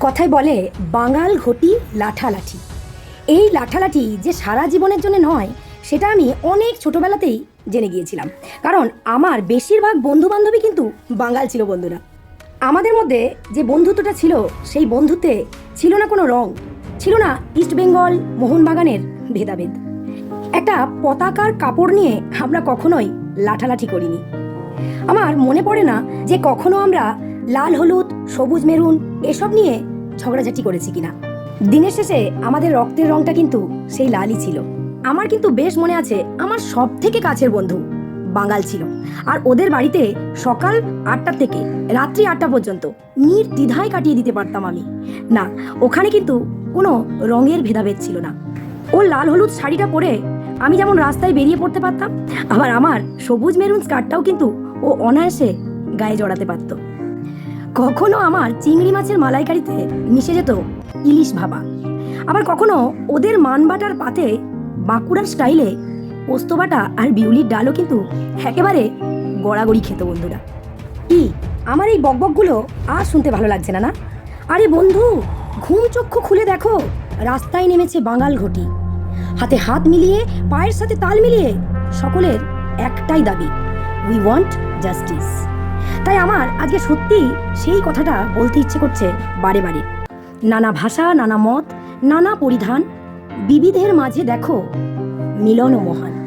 কথায় বলে, বাঙাল ঘটি লাঠালাঠি। এই লাঠালাঠি যে সারা জীবনের জন্য নয়, সেটা আমি অনেক ছোটবেলাতেই জেনে গিয়েছিলাম। কারণ আমার বেশিরভাগ বন্ধু বান্ধবী কিন্তু বাঙাল ছিল বন্ধুরা। আমাদের মধ্যে যে বন্ধুত্বটা ছিল, সেই বন্ধুত্বে ছিল না কোনো রং, ছিল না ইস্ট বেঙ্গল, মোহনবাগানের ভেদাভেদ। একটা পতাকার কাপড় নিয়ে আমরা কখনোই লাঠালাঠি করিনি। আমার মনে পড়ে না যে কখনো আমরা লাল, হলুদ, সবুজ, মেরুন এসব নিয়ে ঝগড়াঝাটি করেছি কিনা? দিনের শেষে আমাদের রক্তের রংটা কিন্তু সেই লালই ছিল। আমার কিন্তু বেশ মনে আছে, আমার সব থেকে কাছের বন্ধু বাঙাল ছিল। আর ওদের বাড়িতে সকাল আটটা থেকে রাত্রি আটটা পর্যন্ত নির্দ্বিধায় কাটিয়ে দিতে পারতাম আমি। না, ওখানে কিন্তু কোনো রঙের ভেদাভেদ ছিল না। ও লাল, হলুদ শাড়িটা পরে আমি যেমন রাস্তায় বেরিয়ে পড়তে পারতাম, আবার আমার সবুজ, মেরুন স্কার্টটাও কিন্তু ও অনায়াসে গায়ে জড়াতে পারতো। কখনো আমার চিংড়ি মাছের মালাইকারিতে মিশে যেত ইলিশ ভাবা আবার কখনো ওদের মানবাটার পাতে বাঁকুড়ার স্টাইলে পোস্তবাটা আর বিউলির ডালও কিন্তু একেবারে গড়াগড়ি খেত বন্ধুরা। কি, আমার এই বকবকগুলো আর শুনতে ভালো লাগছে না না? আরে বন্ধু, ঘুম চক্ষু খুলে দেখো, রাস্তায় নেমেছে বাঙাল ঘটি। হাতে হাত মিলিয়ে, পায়ের সাথে তাল মিলিয়ে সকলের একটাই দাবি উই ওয়ান্ট জাস্টিস তাই আমার আজকে সত্যি সেই কথাটা বলতে ইচ্ছে করছে বারে বারে। নানা ভাষা, নানা মত, নানা পরিধান, বিবিধের মাঝে দেখো মিলন মহান।